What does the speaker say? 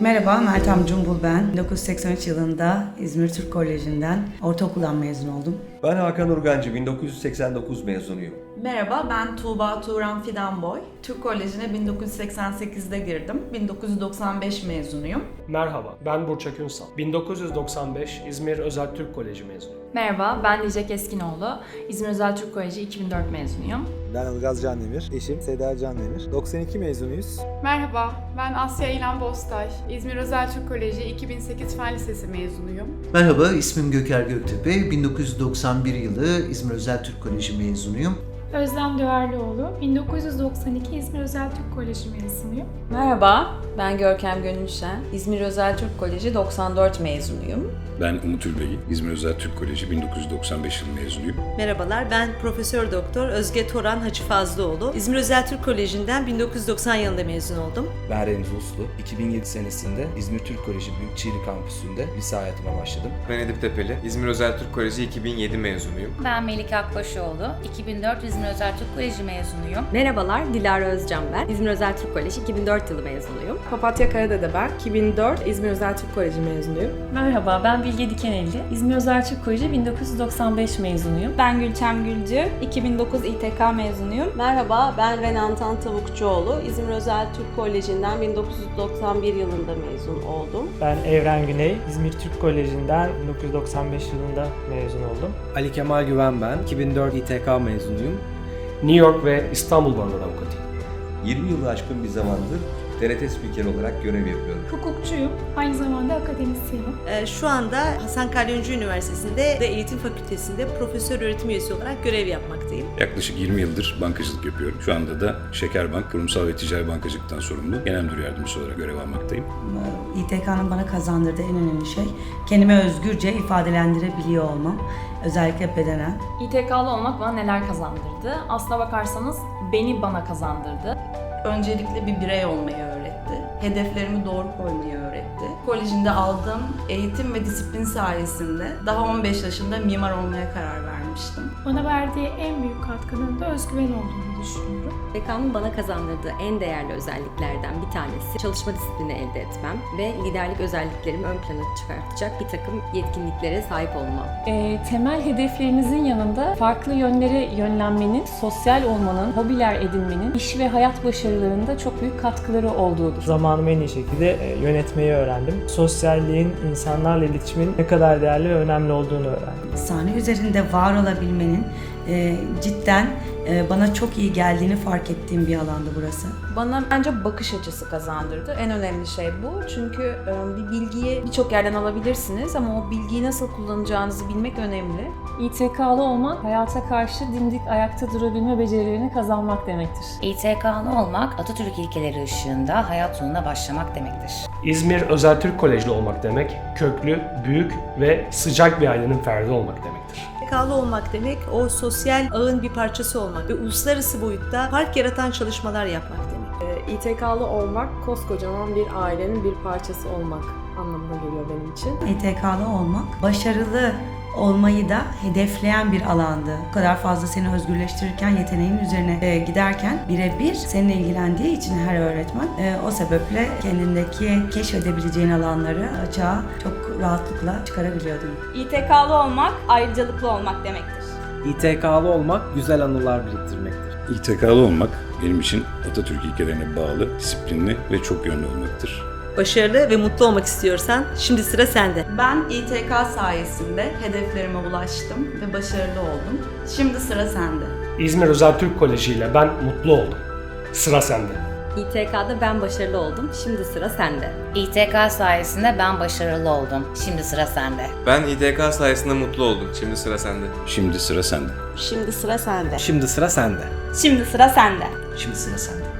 Merhaba, Meltem Cumbul ben. 1983 yılında İzmir Türk Koleji'nden ortaokuldan mezun oldum. Ben Hakan Urgancı, 1989 mezunuyum. Merhaba, ben Tuğba Turan Fidanboy. Türk Koleji'ne 1988'de girdim. 1995 mezunuyum. Merhaba, ben Burçak Ünsal. 1995 İzmir Özel Türk Koleji mezunuyum. Merhaba, ben Nicek Eskinoğlu. İzmir Özel Türk Koleji 2004 mezunuyum. Ben Ilgaz Candemir, eşim Seda Candemir. 92 mezunuyuz. Merhaba, ben Asya İlhan Bostaş. İzmir Özel Türk Koleji 2008 Fen Lisesi mezunuyum. Merhaba, ismim Göker Göktepe. 1991 yılı İzmir Özel Türk Koleji mezunuyum. Özlem Düverlioğlu, 1992 İzmir Özel Türk Koleji mezunuyum. Merhaba, ben Görkem Gönülşen. İzmir Özel Türk Koleji 94 mezunuyum. Ben Umut Ülbegi, İzmir Özel Türk Koleji 1995 yılı mezunuyum. Merhabalar, ben Profesör Doktor Özge Toran Hacı Fazlıoğlu. İzmir Özel Türk Koleji'nden 1990 yılında mezun oldum. Ben Remzi Uslu. 2007 senesinde İzmir Türk Koleji Büyükçiğli Kampüsü'nde lise hayatıma başladım. Ben Edip Tepeli, İzmir Özel Türk Koleji 2007 mezunuyum. Ben Melike Akbaşoğlu, 2004 İzmir Özel Türk Koleji mezunuyum. Merhabalar, Dilara Özcan ben. İzmir Özel Türk Koleji 2004 yılı mezunuyum. Papatya Karadede ben. 2004 İzmir Özel Türk Koleji mezunuyum. Merhaba, ben Bilge Dikenelli. İzmir Özel Türk Koleji 1995 mezunuyum. Ben Gülçem Gülcü, 2009 İTK mezunuyum. Merhaba, ben Renan Tan Tavukçuoğlu. İzmir Özel Türk Koleji'nden 1991 yılında mezun oldum. Ben Evren Güney, İzmir Türk Koleji'nden 1995 yılında mezun oldum. Ali Kemal Güven ben, 2004 İTK mezunuyum. New York ve İstanbul Baroları avukatıyım. 20 yılı aşkın bir zamandır TRT spiker olarak görev yapıyorum. Hukukçuyum, aynı zamanda akademisyenim. Ee, şu anda Hasan Kalyoncu Üniversitesi'nde ve Eğitim Fakültesi'nde profesör öğretim üyesi olarak görev yapmaktayım. Yaklaşık 20 yıldır bankacılık yapıyorum. Şu anda da Şekerbank, kurumsal ve ticari bankacılıktan sorumlu genel müdür yardımcısı olarak görev almaktayım. İTK'nın bana kazandırdığı en önemli şey kendimi özgürce ifadelendirebiliyor olmam. Özellikle bedenen. İTK'lı olmak bana neler kazandırdı? Aslına bakarsanız beni bana kazandırdı. Öncelikle bir birey olmayı öğretti. Hedeflerimi doğru koymayı öğretti. Kolejinde aldığım eğitim ve disiplin sayesinde daha 15 yaşında mimar olmaya karar vermiştim. Bana verdiği en büyük katkının da özgüven olduğunu düşünüyorum. BK'nın bana kazandırdığı en değerli özelliklerden bir tanesi çalışma disiplini elde etmem ve liderlik özelliklerimi ön plana çıkartacak bir takım yetkinliklere sahip olmam. E, temel hedeflerinizin yanında farklı yönlere yönlenmenin, sosyal olmanın, hobiler edinmenin, iş ve hayat başarılarında çok büyük katkıları olduğudur. Zamanımı en iyi şekilde e, yönetmeyi öğrendim. Sosyalliğin, insanlarla iletişimin ne kadar değerli ve önemli olduğunu öğrendim. Sahne üzerinde var olabilmenin e, cidden bana çok iyi geldiğini fark ettiğim bir alandı burası. Bana bence bakış açısı kazandırdı. En önemli şey bu. Çünkü e, bir bilgiyi birçok yerden alabilirsiniz ama o bilgiyi nasıl kullanacağınızı bilmek önemli. İTK'lı olmak, hayata karşı dimdik ayakta durabilme becerilerini kazanmak demektir. İTK'lı olmak, Atatürk ilkeleri ışığında hayat yoluna başlamak demektir. İzmir Özel Türk Kolejli olmak demek, köklü, büyük ve sıcak bir ailenin ferdi olmak demektir. İTK'lı olmak demek o sosyal ağın bir parçası olmak ve uluslararası boyutta fark yaratan çalışmalar yapmak demek. Ee, İTK'lı olmak, koskocaman bir ailenin bir parçası olmak anlamına geliyor benim için. İTK'lı olmak, başarılı olmayı da hedefleyen bir alandı. Bu kadar fazla seni özgürleştirirken, yeteneğin üzerine e, giderken birebir seninle ilgilendiği için her öğretmen e, o sebeple kendindeki keşfedebileceğin alanları açığa çok rahatlıkla çıkarabiliyordun. İTK'lı olmak, ayrıcalıklı olmak demektir. İTK'lı olmak güzel anılar biriktirmektir. İTK'lı olmak benim için Atatürk ilkelerine bağlı, disiplinli ve çok yönlü olmaktır. Başarılı ve mutlu olmak istiyorsan şimdi sıra sende. Ben İTK sayesinde hedeflerime ulaştım ve başarılı oldum. Şimdi sıra sende. İzmir Özel Türk Koleji ile ben mutlu oldum. Sıra sende. İTK'da ben başarılı oldum. Şimdi sıra sende. İTK sayesinde ben başarılı oldum. Şimdi sıra sende. Ben İTK sayesinde mutlu oldum. Şimdi sıra sende. Şimdi sıra sende. Şimdi sıra sende. Şimdi sıra sende. Şimdi sıra sende. Şimdi sıra sende.